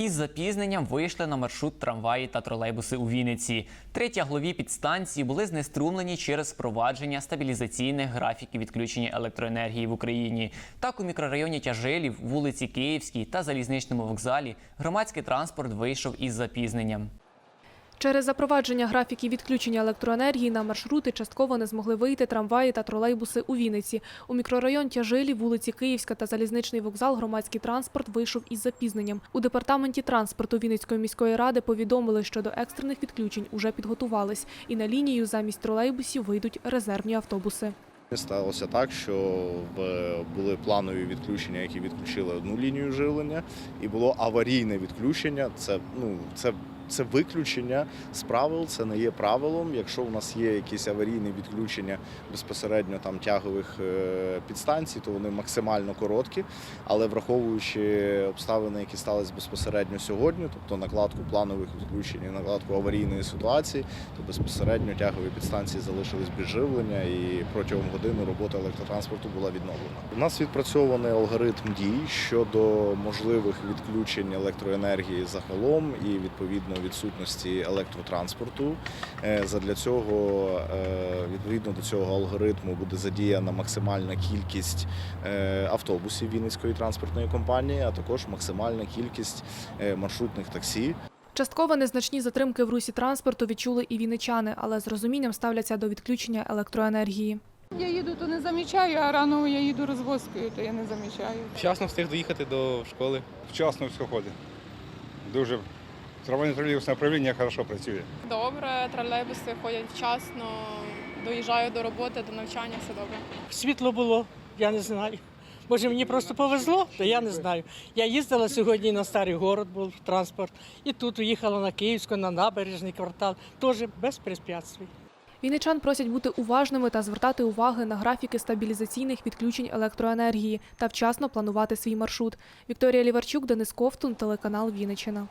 Із запізненням вийшли на маршрут трамваї та тролейбуси у Вінниці. Третяглові підстанції були знеструмлені через впровадження стабілізаційних графіків відключення електроенергії в Україні. Так, у мікрорайоні Тяжилів, вулиці Київській та залізничному вокзалі громадський транспорт вийшов із запізненням. Через запровадження графіків відключення електроенергії на маршрути частково не змогли вийти трамваї та тролейбуси у Вінниці. У мікрорайон Тяжилі, вулиці Київська та залізничний вокзал громадський транспорт вийшов із запізненням. У департаменті транспорту Вінницької міської ради повідомили, що до екстрених відключень уже підготувались, і на лінію замість тролейбусів вийдуть резервні автобуси. Сталося так, що були планові відключення, які відключили одну лінію живлення, і було аварійне відключення. Це ну це. Це виключення з правил, це не є правилом. Якщо у нас є якісь аварійні відключення безпосередньо там тягових е, підстанцій, то вони максимально короткі. Але враховуючи обставини, які сталися безпосередньо сьогодні, тобто накладку планових відключень накладку аварійної ситуації, то безпосередньо тягові підстанції залишились без живлення і протягом години робота електротранспорту була відновлена. У нас відпрацьований алгоритм дій щодо можливих відключень електроенергії загалом і відповідно відсутності електротранспорту. Е, Задля цього, е, відповідно до цього алгоритму, буде задіяна максимальна кількість е, автобусів Вінницької транспортної компанії, а також максимальна кількість маршрутних таксі. Частково незначні затримки в русі транспорту відчули і вінничани, але з розумінням ставляться до відключення електроенергії. Я їду, то не замічаю, а рано я їду розвозкою, то я не замічаю. Вчасно встиг доїхати до школи. вчасно все ходить. Дуже трамвайне тролейбусне управління хорошо працює. Добре, тролейбуси ходять вчасно, доїжджаю до роботи, до навчання, все добре. світло було, я не знаю. Може, мені просто повезло, то я не знаю. Я їздила сьогодні на старий город, був транспорт, і тут уїхала на Київську, на набережний квартал, теж без препятствий. Вінничан просять бути уважними та звертати уваги на графіки стабілізаційних відключень електроенергії та вчасно планувати свій маршрут. Вікторія Ліварчук, Денис Ковтун, телеканал Вінниччина.